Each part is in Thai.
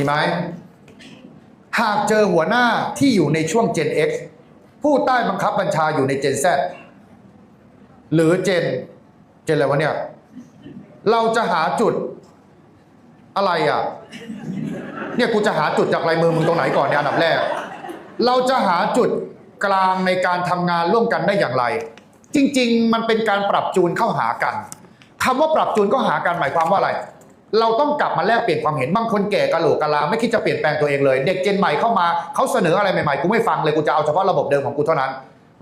มีไหมหากเจอหัวหน้าที่อยู่ในช่วง Gen X ผู้ใต้บังคับบัญชาอยู่ใน Gen Z หรือ Gen Gen อะไรวะเนี่ย เราจะหาจุดอะไรอะ เนี่ยกูจะหาจุดจากลายมือมึงตรงไหนก่อนเนี่ยอันดับแรก เราจะหาจุดกลางในการทำงานร่วมกันได้อย่างไร จริง ๆ มันเป็นการปรับจูนเข้าหากันคำว่าปรับจูนเข้าหากันหมายความว่าอะไร เราต้องกลับมาแลกเปลี่ยนความเห็นบางคนแก่กะโหลกกะลาไม่คิดจะเปลี่ยนแปลงตัวเองเลย เด็กเจนใหม่เข้ามาเขาเสนออะไรใหม่ๆกูไม่ฟังเลยกูจะเอาเฉพาะระบบเดิมของกูเท่านั้น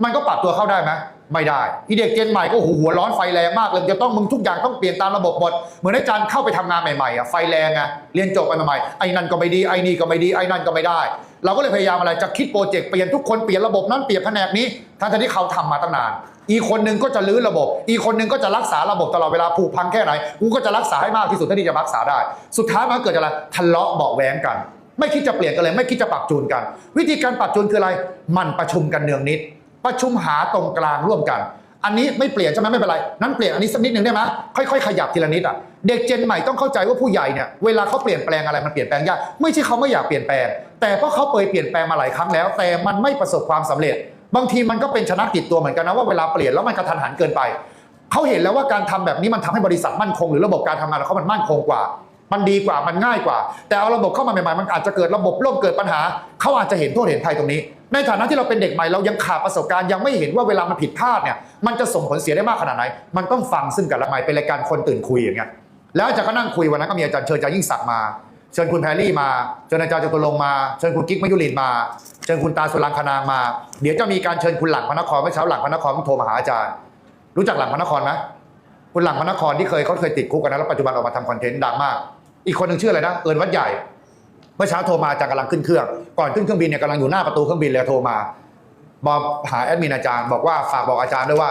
มันก็ปรับตัวเข้าได้ไหมไม่ได้อีเด็กเจนใหม่ก็หูหัวร้อนไฟแรงมากเลยจะต้องมึงทุกอย่างต้องเปลี่ยนตามระบบหมดเหมือนอาจารย์เข้าไปทำงานใหม่ๆอะไฟแรงไงเรียนจบไปใหม่ๆไอ้นั่นก็ไม่ดีไอ้นี่ก็ไม่ดีไอ้นั่นก็ไม่ได้ เราก็เลยพยายามอะไรจะคิดโปรเจกต์เปลี่ยนทุกคนเปลี่ยนระบบนั้นเปลี่ยนแผนกนี้ทั้งที่เขาทำมาตั้งนาน อีคนหนึ่งก็จะลื้อระบบ อีคนหนึ่งก็จะรักษาระบบตลอดเวลาผุพังแค่ไหนกูก็จะรักษาให้มากที่สุดเท่าที่จะรักษาได้ สุดท้ายมันเกิดอะไรทะเลาะเบาะแว้งกัน ไม่คิดจะเปลี่ยนกันเลย ไม่คิดจะปรับจูนกัน วิธีการปรับจูนคืออะไร มันประชุมกันเนืองนิด ประชุมหาตรงกลางร่วมกัน อันนี้ไม่เปลี่ยนใช่ไหมไม่เป็นไร นั้นเปลี่ยนอันนี้สักนิดหนึ่งได้ไหมค่อยๆขยับทีละนิดอะ เด็กเจนใหม่ต้องเข้าใจว่าผู้ใหญ่เนี่ยเวลาเขาเปลี่ยนแปลงอะไรมันเปลี่ยนแปลงยาก ไม่ใช่เขาไม่อยากเปลี่ยนแปลง แต่เพราะเขาเคยเปลี่ยนแปลงมาหลายครั้งแล้ว แต่มันไม่ประสบความสำเร็จ บางทีมันก็เป็นชนะติดตัวเหมือนกันนะว่าเวลาเปลี่ยนแล้วมันกระทันหันเกินไป เขาเห็นแล้วว่าการทำแบบนี้มันทำให้บริษัทมั่นคง หรือระบบการทำงานของเขามันมั่นคงกว่า มันดีกว่ามันง่ายกว่า แต่เอาระบบเข้ามาใหม่ๆมันอาจจะเกิดระบบล่มเกิดปัญหา เขาอาจจะเห็นโทษเห็นภัยตรงนี้ ในฐานะที่เราเป็นเด็กใหม่เรายังขาดประสบการณ์ยังไม่เห็นว่าเวลามันผิดพลาดเนี่ยมันจะส่งผลเสียได้มากขนาดไหน มันต้องฟังซึ่งกันและกันเป็นรายการคนตื่นคุยอย่างเงี้ยแล้วอาจารย์ก็นั่งคุยวันนั้นก็มีอาจารย์เชิญอาจารย์ยิ่งศักดิ์มาเชิญคุณแพรรี่มาเชิญอาจารย์จตุรงมาเชิญคุณกิ๊กมยุรินมา เชิญคุณตาสุรังคนางมา เดี๋ยวจะมีการเชิญคุณหลังพระนครเมื่อเช้าหลังพระนครเพิ่งโทรมาหาอาจารย์ รู้จักหลังพระนครไหมคุณหลังพระนครที่เคยเขาเคยติดคุกกันนะแล้วปัจจุบันออกมาทำคอนเทนต์ดังมาก อีกคนหนึ่งชื่ออะไรนะเอิญวัดใหญ่เมื่อเช้าโทรมาจารย์กำลังขึ้นเครื่อง ก่อนขึ้นเครื่องบินเนี่ยกำลังอยู่หน้าประตูเครื่องบินเลยโทรมาบอกหาแอดมินอาจารย์บอกว่าฝากบอกอาจารย์ด้วยว่า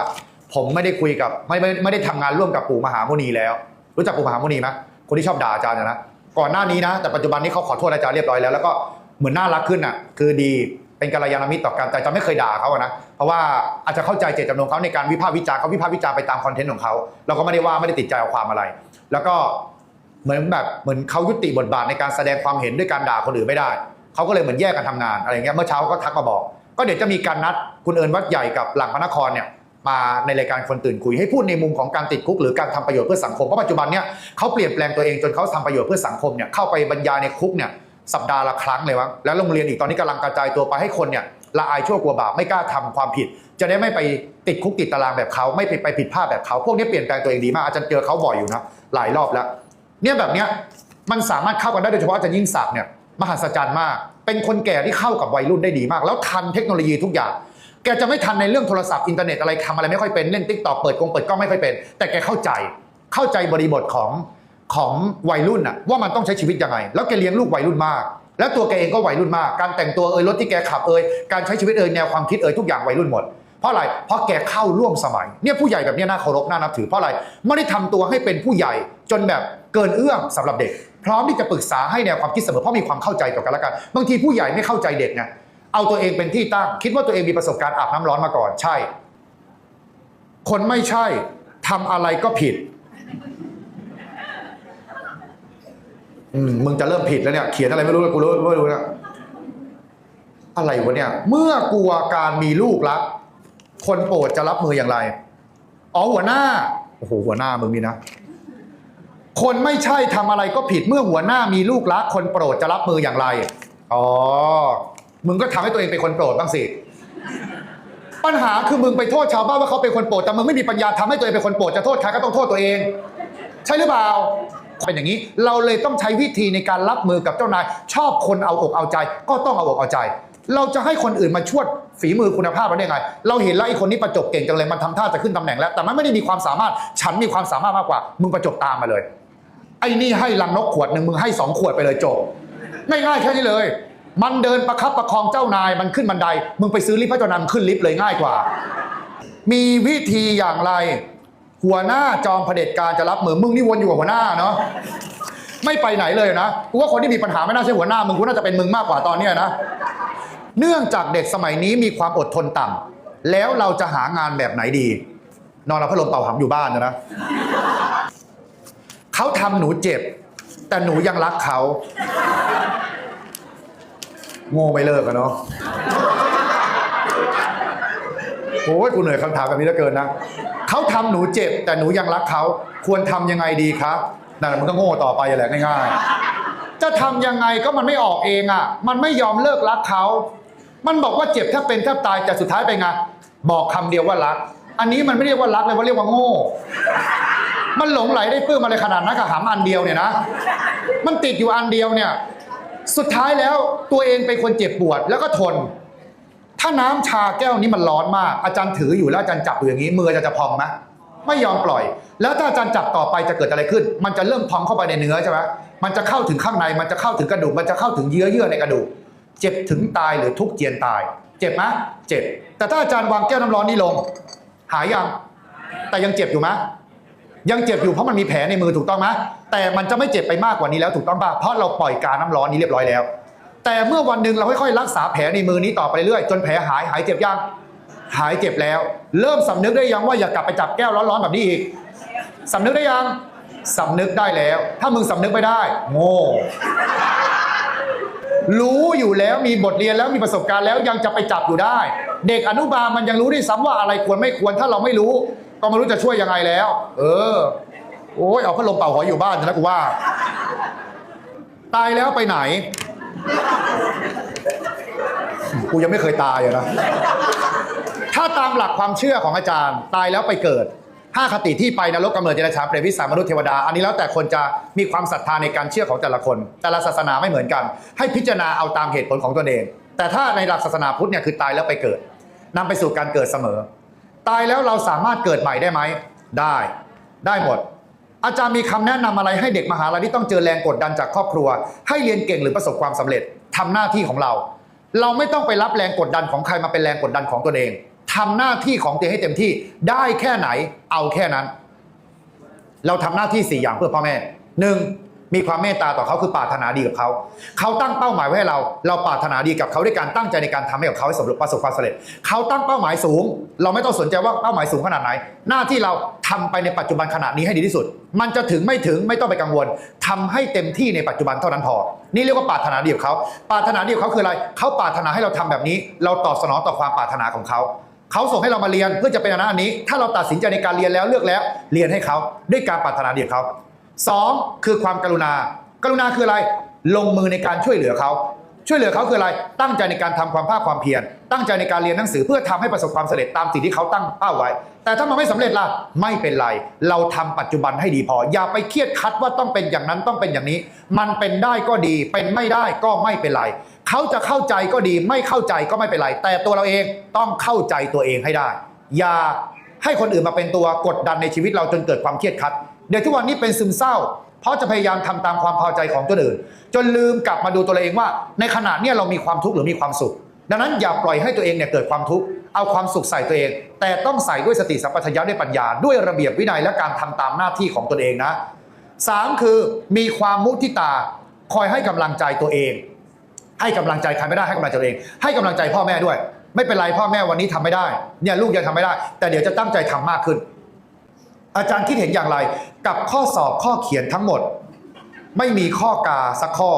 ผมไม่ได้คุยกับไม่ไม่ไม่ได้ทำงานร่วมกับปู่มหาโมนีแล้ว รู้จักปู่มหาโมนีไหมคนที่ชอบด่าอาจารย์นยนะก่อนหน้านี้นะ แต่ปัจจุบันนี้เขาขอโทษอาจารย์เรียบร้อยแล้วแล้วก็เหมือนน่ารักขึ้นอะ คือดีเป็นกัลยาณมิตรต่อกันแต่จะไม่เคยด่าเขาอะนะเพราะว่าอาจจะเข้าใจเจตจำนงเขาในการวิพากษ์วิจารณ์เขาวิพากษ์วิจารณ์ไปตามคอนเทนต์ของเขาเราก็ไม่ได้ว่าไม่ได้ติดใจเอาความอะไร แล้วก็ เหมือนแบบเหมือนเขายุติบทบาทในการแสดงความเห็นด้วยการด่าคนอื่นไม่ได้เขาก็เลยเหมือนแยกกันทำงานอะไรเงี้ยเมื่อเช้าก็ทักมาบอก ก็เดี๋ยวจะมีการนัดคุณเอิญวัดใหญ่กับหลังพระนครเนี่ยมาในรายการคนตื่นคุยให้พูดในมุมของการติดคุกหรือการทำประโยชน์เพื่อสังคมเพราะปัจจุบันเนี่ยเขาเปลี่ยนแปลงตัวเองจนเขาทำประโยชน์เพื่อสังคมเนี่ยเข้าไปบรรยายในคุกเนี่ยสัปดาห์ละครั้งเลยวะแล้วโรงเรียนอีกตอนนี้กำลังกระจายตัวไปให้คนเนี่ยละอายชั่วกลัวบาปไม่กล้าทำความผิด จะได้ไม่ไปติดคุกติดตารางแบบเขาไม่ไปไปผิดพลาดแบบเขาพวกนี้เปลี่ยนแปลงตัวเองดีมากอาจารย์เจอเขาบ่อยอยู่นะหลายรอบแล้ว เนี่ยแบบเนี้ยมันสามารถเข้ากันได้โดยเฉพาะอาจารย์ยิ่งศักดิ์เนี่ยมหัศจรรย์มาก เป็นคนแก่ที่เข้ากับวัยรุ่นได้ดีมาก แล้วทันเทคโนโลยีทุกอย่าง แกจะไม่ทันในเรื่องโทรศัพท์อินเทอร์เน็ตอะไรทำอะไรไม่ค่อยเป็นเล่นติ๊กต็อกเปิดกงเปิดกล้องไม่ค่อยเป็น แต่แกเข้าใจเข้าใจบริบทของของวัยรุ่นอะว่ามันต้องใช้ชีวิตยังไง แล้วแกเลี้ยงลูกวัยรุ่นมาก แล้วตัวแกเองก็วัยรุ่นมาก การแต่งตัวเอ่ยรถที่แกขับเอ่ยการใช้ชีวิตเอ่ยแนวความคิดเอ่ยทุกอย่างวัยรุ่นหมดเพราะอะไร เพราะแกเข้าร่วมสมัย เนี่ยผู้ใหญ่แบบนี้น่าเคารพน่านับถือเพราะอะไร ไม่ได้ทำตัวให้เป็นผู้ใหญ่จนแบบ เกินเอื้อมสำหรับเด็ก พร้อมที่จะปรึกษาให้แนวความคิดเสมอเพราะมีความเข้าใจต่อกันและกัน บางทีผู้ใหญ่ไม่เข้าใจเด็กไงเอาตัวเองเป็นที่ตั้ง คิดว่าตัวเองมีประสบการณ์อาบน้ำร้อนมาก่อนใช่ คนไม่ใช่ทำอะไรก็ผิดมึงจะเริ่มผิดแล้วเนี่ยเขียนอะไรไม่รู้เลยกูรู้ไม่รู้นะอะไรวะเนี่ย เมื่อกลัวการมีลูกรักคนโปรดจะรับมืออย่างไร อ๋อหัวหน้า โอ้โหหัวหน้ามึงนี่นะ คนไม่ใช่ทำอะไรก็ผิดเมื่อหัวหน้ามีลูกรักคนโปรดจะรับมืออย่างไร อ๋อ มึงก็ทำให้ตัวเองเป็นคนโปรดบ้างสิ ปัญหาคือมึงไปโทษชาวบ้านว่าเขาเป็นคนโปรด แต่มึงไม่มีปัญญาทำให้ตัวเองเป็นคนโปรดจะโทษใครก็ต้องโทษตัวเอง ใช่หรือเปล่า เป็นอย่างนี้ เราเลยต้องใช้วิธีในการรับมือกับเจ้านาย ชอบคนเอาอกเอาใจ ก็ต้องเอาอกเอาใจ เราจะให้คนอื่นมาช่วดฝีมือคุณภาพเราได้ไง เราเห็นแล้วไอ้คนนี้ประจบเก่งจังเลย มันทำท่าจะขึ้นตำแหน่งแล้ว แต่มันไม่ได้มีความสามารถ ฉันมีความสามารถมากกว่า มึงประจบตามมาเลย ไอ้นี่ให้ลังนกขวดหนึ่งมึงให้สองขวดไปเลยจบง่ายๆแค่นี้เลย มันเดินประคับประคองเจ้านายมันขึ้นบันได มึงไปซื้อลิฟต์พระเจ้านขึ้นลิฟต์เลยง่ายกว่า มีวิธีอย่างไร หัวหน้าจอมเผด็จการจะรับมือมึงนี่วนอยู่กับหัวหน้าเนาะไม่ไปไหนเลยนะกูว่าคนที่มีปัญหาไม่น่าใช่หัวหน้ามึงกูน่าจะเป็นมึงมากกว่าตอนเนี้นะ เนื่องจากเด็กสมัยนี้มีความอดทนต่ำแล้วเราจะหางานแบบไหนดี นอนเอาพัดลมเป่าหำอยู่บ้านนะนะ เขาทำหนูเจ็บ แต่หนูยังรักเขาโง่ไม่เลิกอะเนาะโอ้ยกูเหนื่อยคำถามแบบนี้เหลือเกินนะเขาทำหนูเจ็บ แต่หนูยังรักเขาควรทำยังไงดีครับนั่นมันก็โง่ต่อไปแหละง่ายๆ จะทำยังไงก็มันไม่ออกเองอะ มันไม่ยอมเลิกรักเขา มันบอกว่าเจ็บแทบเป็นแทบตายแต่สุดท้ายเป็นไงบอกคำเดียวว่ารัก อันนี้มันไม่เรียกว่ารักเลยว่าเรียกว่าโง่ มันหลงไหลได้ปลื้มอะไรขนาดนั้นกับหำอันเดียวเนี่ยนะ มันติดอยู่อันเดียวเนี่ย สุดท้ายแล้วตัวเองเป็นคนเจ็บปวดแล้วก็ทน ถ้าน้ำชาแก้วนี้มันร้อนมาก อาจารย์ถืออยู่แล้วอาจารย์จับอยู่อย่างนี้มืออาจารย์จะพองไหมไม่ยอมปล่อย แล้วถ้าอาจารย์จับต่อไปจะเกิดอะไรขึ้น มันจะเริ่มพองเข้าไปในเนื้อใช่ไหมมันจะเข้าถึงข้างใน มันจะเข้าถึงกระดูก มันจะเข้าถึงเยื่อเยื่อในกระดูก เจ็บถึงตายหรือทุกข์เจียนตาย เจ็บไหมเจ็บ แต่ถ้าอาจารย์วางแก้วน้ำร้อนนี้ลง หายยัง แต่ยังเจ็บอยู่ไหม ยังเจ็บอยู่เพราะมันมีแผลในมือถูกต้องไหมแต่มันจะไม่เจ็บไปมากกว่านี้แล้วถูกต้องป่ะเพราะเราปล่อยการน้ำร้อนนี้เรียบร้อยแล้ว แต่เมื่อวันหนึ่งเราค่อยๆรักษาแผลในมือนี้ต่อไปเรื่อยจนแผลหายหายเจ็บยังหายเจ็บแล้ว เริ่มสำนึกได้ยังว่าอย่ากลับไปจับแก้วร้อนๆแบบนี้อีกสำนึกได้ยังสำนึกได้แล้ว ถ้ามึงสำนึกไม่ได้ โง่รู้อยู่แล้วมีบทเรียนแล้วมีประสบการณ์แล้วยังจะไปจับอยู่ได้ เด็กอนุบาลมันยังรู้ด้วยซ้ำว่าอะไรควรไม่ควรถ้าเราไม่รู้ ก็ไม่รู้จะช่วยยังไงแล้ว เออ โอ้ยเอาพัดลมเป่าหอยอยู่บ้านนะกูว่า ตายแล้วไปไหน กูยังไม่เคยตายอะนะ ถ้าตามหลักความเชื่อของอาจารย์ ตายแล้วไปเกิดห้าคติที่ไปนรกกำเนิดเจริญชาเปรตวิสามนุษย์เทวดา อันนี้แล้วแต่คนจะมีความศรัทธาในการเชื่อของแต่ละคน แต่ละศาสนาไม่เหมือนกัน ให้พิจารณาเอาตามเหตุผลของตนเอง แต่ถ้าในหลักศาสนาพุทธเนี่ยคือตายแล้วไปเกิดนำไปสู่การเกิดเสมอ ตายแล้วเราสามารถเกิดใหม่ได้ไหม ได้ ได้หมด อาจารย์มีคำแนะนำอะไรให้เด็กมหาลัยที่ต้องเจอแรงกดดันจากครอบครัว ให้เรียนเก่งหรือประสบความสำเร็จทำหน้าที่ของเรา เราไม่ต้องไปรับแรงกดดันของใครมาเป็นแรงกดดันของตนเองทำหน้าที่ของตัวเองให้เต็มที่ ได้แค่ไหน เอาแค่นั้น เราทำหน้าที่สี่อย่างเพื่อพ่อแม่หนึ่ง มีความเมตตาต่อเขาคือปรารถนาดีกับเขาเขาตั้งเป้าหมายไว้ให้เรา เราปรารถนาดีกับเขาด้วยการตั้งใจในการทำให้กับเขาให้สำเร็จประสบความสำเร็จเขาตั้งเป้าหมายสูง เราไม่ต้องสนใจว่าเป้าหมายสูงขนาดไหน หน้าที่เราทำไปในปัจจุบันขณะนี้ให้ดีที่สุด มันจะถึงไม่ถึงไม่ต้องไปกังวลทำให้เต็มที่ในปัจจุบันเท่านั้นพอ นี่เรียกว่าปรารถนาดีกับเขาปรารถนาดีกับเขาคืออะไรเขาปรารถนาให้เราทำแบบนี้ เราตอบสนองต่อความปรารถนาของเขาเขาส่งให้เรามาเรียนเพื่อจะเป็นอันนั้นอันนี้ ถ้าเราตัดสินใจในการเรียนแล้วเลือกแล้ว เรียนให้เขาด้วยการปรารถนาดีกับเขา สองคือความกรุณา กรุณาคืออะไร ลงมือในการช่วยเหลือเขา ช่วยเหลือเขาคืออะไร ตั้งใจในการทำความภาคความเพียร ตั้งใจในการเรียนหนังสือเพื่อทำให้ประสบความสำเร็จตามสิ่งที่เขาตั้งเป้าไว้ แต่ถ้ามันไม่สำเร็จล่ะ ไม่เป็นไร เราทำปัจจุบันให้ดีพอ อย่าไปเครียดคัดว่าต้องเป็นอย่างนั้นต้องเป็นอย่างนี้ มันเป็นได้ก็ดี เป็นไม่ได้ก็ไม่เป็นไร เขาจะเข้าใจก็ดี ไม่เข้าใจก็ไม่เป็นไร แต่ตัวเราเองต้องเข้าใจตัวเองให้ได้ อย่าให้คนอื่นมาเป็นตัวกดดันในชีวิตเราจนเกิดความเครียดคัด เด็กทุกวันนี้เป็นซึมเศร้า เพราะจะพยายามทำตามความพอใจของตัวอื่น จนลืมกลับมาดูตัวเองว่า ในขณะนี้เรามีความทุกข์หรือมีความสุข ดังนั้นอย่าปล่อยให้ตัวเองเนี่ยเกิดความทุกข์เอาความสุขใส่ตัวเอง แต่ต้องใส่ด้วยสติสัมปชัญญะด้วยปัญญา ด้วยระเบียบวินัยและการทำตามหน้าที่ของตนเองนะสามคือมีความมุทิตาคอยให้กำลังใจตัวเอง ให้กำลังใจใครไม่ได้ให้กำลังใจตัวเอง ให้กำลังใจพ่อแม่ด้วย ไม่เป็นไรพ่อแม่วันนี้ทำไม่ได้เนี่ยลูกยังทำไม่ได้ แต่เดี๋ยวจะตั้งใจทำมากขึ้น อาจารย์คิดเห็นอย่างไร กับข้อสอบข้อเขียนทั้งหมด ไม่มีข้อกาสักข้อ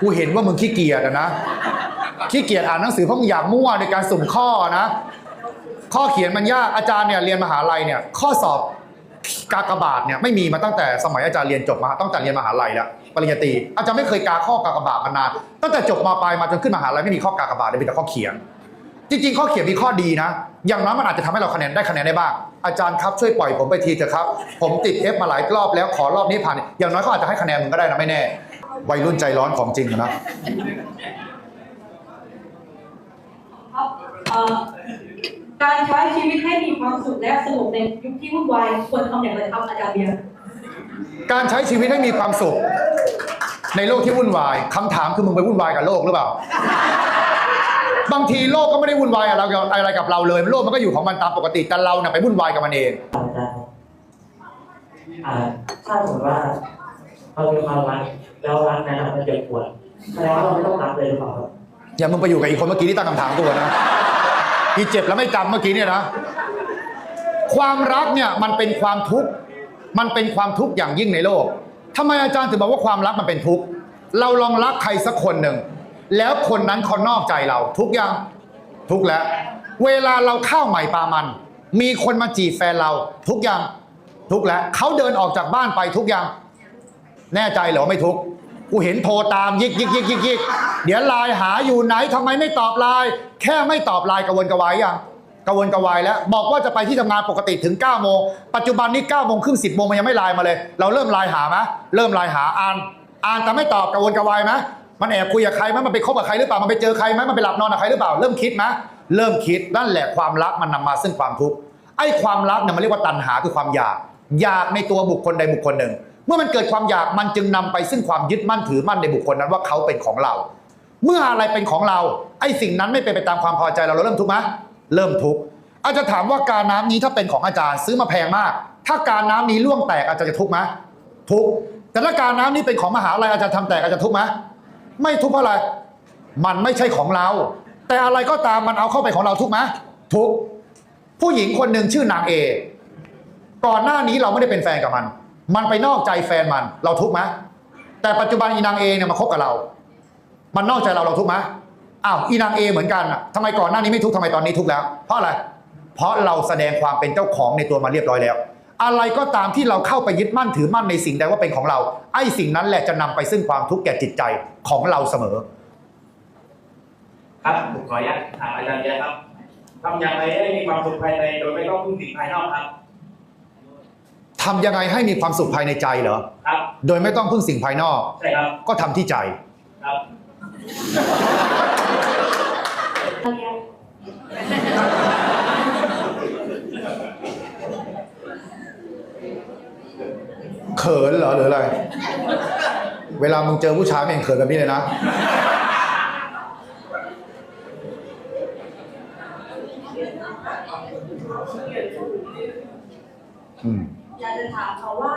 กูเห็นว่ามึงขี้เกียจนะ ขี้เกียจอ่านหนังสือเพราะมึงอยากมั่วในการสุ่มข้อนะ ข้อเขียนมันยากอาจารย์เนี่ยเรียนมหาลัยเนี่ย ข้อสอบกากบาทเนี่ยไม่มีมาตั้งแต่สมัยอาจารย์เรียนจบมาตั้งแต่เรียนมหาลัยแล้วปริญญาตรีอาจารย์ไม่เคยกาข้อกากบาทมานานตั้งแต่จบมาปลายมาจนขึ้นมหาลัยไม่มีข้อกากบาทเลยมีแต่ข้อเขียน จริง ๆ ข้อเขียนมีข้อดีนะ อย่างน้อยมันอาจจะทำให้เราคะแนนได้คะแนนได้บ้าง อาจารย์ครับช่วยปล่อยผมไปทีเถอะครับ ผมติด F มาหลายรอบแล้วขอรอบนี้ผ่าน อย่างน้อยเขาอาจจะให้คะแนนมึงก็ได้นะไม่แน่ วัยรุ่นใจร้อนของจริงนะ ครับเอ่อการใช้ชีวิตให้มีความสุขและสงบในยุคที่วุ่นวายควรทำอย่างไรครับอาจารย์เบียร์การใช้ชีวิตให้มีความสุข ในโลกที่วุ่นวายคำถามคือมึงไปวุ่นวายกับโลกหรือเปล่า บางทีโลกก็ไม่ได้วุ่นวายอะไรกับอะไรกับเราเลย โลกมันก็อยู่ของมันตามปกติแต่เราเนี่ยไปวุ่นวายกับมันเองอาจารย์อ่าถ้าสมมติว่าเรามีความรักแล้วรักนั้นอะมันเจ็บปวดแสดงว่าเราไม่ต้องรักเลยหรือเปล่าครับอย่ามึงไปอยู่กับอีกคนเมื่อกี้ที่ตั้งคำถามตัวนะที่เจ็บแล้วไม่จำเมื่อกี้เนี่ยนะ ความรักเนี่ยมันเป็นความทุกข์ มันเป็นความทุกข์อย่างยิ่งในโลกทำไมอาจารย์ถึงบอกว่าความรักมันเป็นทุกข์ เราลองรักใครสักคนหนึ่ง แล้วคนนั้นเขานอกใจเรา ทุกอย่างทุกแล้ว เวลาเราเข้าใหม่ปามัน มีคนมาจีบแฟนเรา ทุกอย่างทุกแล้วเขาเดินออกจากบ้านไปทุกอย่างแน่ใจเหรอไม่ทุกกูเห็นโทรตามยิกยิกยิกยิกยิกเดี๋ยวไลน์หาอยู่ไหนทำไมไม่ตอบไลน์แค่ไม่ตอบไลน์กระวนกระวายยังกระวนกระวายแล้ว บอกว่าจะไปที่ทำงานปกติถึง9ก้าโมงปัจจุบันนี้9ก้าโมงครึ่งสิบโมงมันยังไม่ไลน์มาเลย เราเริ่มไลน์หาไหมเริ่มไลน์หาอ่าน อ่านแต่ไม่ตอบกระวนกระวายไหม มันแอบคุยกับใครไหมมันไปคบกับใครหรือเปล่า มันไปเจอใครไหมมันไปหลับนอนกับใครหรือเปล่า เริ่มคิดไหมเริ่มคิดนั่นแหละความรักมันนำมาซึ่งความทุกข์ ไอ้ความรักเนี่ยมันเรียกว่าตัณหาคือความอยาก อยากในตัวบุคคลใดบุคคลหนึ่ง เมื่อมันเกิดความอยากมันจึงนำไปซึ่งความยึดมั่นถือมั่นในบุคคลนั้นว่าเขาเป็นของเรา เมื่ออะไรเป็นของเรา ไอ้สิ่งนั้นไม่เป็นไปตามความพอใจเราเราเริ่มทุกข์ไหมเริ่มทุกข์อาจจะถามว่าการน้ำนี้ถ้าเป็นของอาจารย์ซื้อมาแพงมาก ถ้าการน้ำนี้ล่วงแตกอาจารย์จะทุกข์ไหมทุกข์แต่ถ้าการน้ำนี้เป็นของมหาลัยอาจารย์ทำแตกอาจารย์ทุกข์ไหม ไม่ทุกข์เพราะอะไร มันไม่ใช่ของเรา แต่อะไรก็ตามมันเอาเข้าไปของเราทุกไหมทุกผู้หญิงคนหนึ่งชื่อนางเอก่อนหน้านี้เราไม่ได้เป็นแฟนกับมัน มันไปนอกใจแฟนมัน เราทุกไหมแต่ปัจจุบันอีนางเอเนี่ยมาคบกับเรา มันนอกใจเราเราทุกไหมอ้าวอีนางเอเหมือนกันอะทำไมก่อนหน้านี้ไม่ทุกทำไมตอนนี้ทุกแล้ว เพราะอะไร เพราะเราแสดงความเป็นเจ้าของในตัวมาเรียบร้อยแล้ว อะไรก็ตามที่เราเข้าไปยึดมั่นถือมั่นในสิ่งใดว่าเป็นของเรา ไอ้สิ่งนั้นแหละจะนำไปซึ่งความทุกข์แก่จิตใจของเราเสมอ ครับผมขออนุญาตถามอาจารย์เบียร์ครับทำอย่างไรให้มีความสุขภายในโดยไม่ต้องพึ่งสิ่งภายนอกครับทำยังไงให้มีความสุขภายในใจเหรอครับ โดยไม่ต้องพึ่งสิ่งภายนอก ใช่ครับ ก็ทำที่ใจ ครับ อันเนี้ย เขินเหรอหรืออะไร เวลามึงเจอผู้ชายไม่เห็นเขินแบบนี้เลยนะ อืม อยากจะถามเขาว่า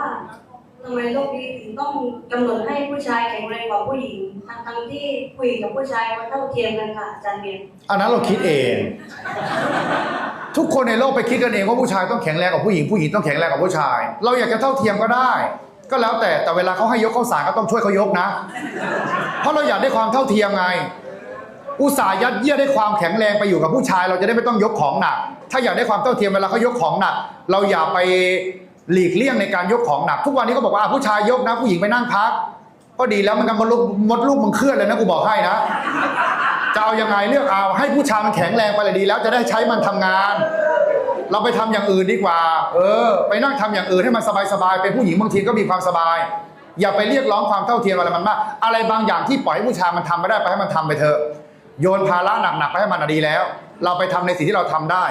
ทำไมโลกนี้ถึงต้องกำหนดให้ผู้ชายแข็งแรงกว่าผู้หญิงทั้งทั้งๆที่คุยกับผู้ชายว่าเท่าเทียมกันค่ะอาจารย์เบียร์อันนั้นเราคิดเอง ทุกคนในโลกไปคิดกันเองว่าผู้ชายต้องแข็งแรงกว่าผู้หญิงผู้หญิงต้องแข็งแรงกว่าผู้ชาย เราอยากจะเท่าเทียมก็ได้ ก็แล้วแต่แต่เวลาเขาให้ยกเข้าสารก็ต้องช่วยเขายกนะ เพราะเราอยากได้ความเท่าเทียมไง อุตส่าห์ยัดเยียดได้ความแข็งแรงไปอยู่กับผู้ชาย เราจะได้ไม่ต้องยกของหนัก ถ้าอยากได้ความเท่าเทียมเวลาเขายกของหนัก เราอย่าไปหลีกเลี่ยงในการยกของหนัก ทุกวันนี้ก็บอกว่าผู้ชายยกนะ ผู้หญิงไปนั่งพัก ก็ดีแล้วมันก็มดลูกมดลูกมึงเคลื่อนเลยนะกูบอกให้นะ จะเอายังไงเลือกเอาให้ผู้ชายมันแข็งแรงไปเลยดี แล้วจะได้ใช้มันทำงาน เราไปทำอย่างอื่นดีกว่า เออ ไปนั่งทำอย่างอื่นให้มันสบายๆเป็นผู้หญิงบางทีก็มีความสบาย อย่าไปเรียกร้องความเท่าเทียมอะไรมันมากอะไรบางอย่างที่ปล่อยให้ผู้ชายมันทำไม่ได้ไปให้มันทำไปเถอะโยนภาระหนักๆไปให้มันดีแล้ว เราไปทำในสิ่งที่เราทำได้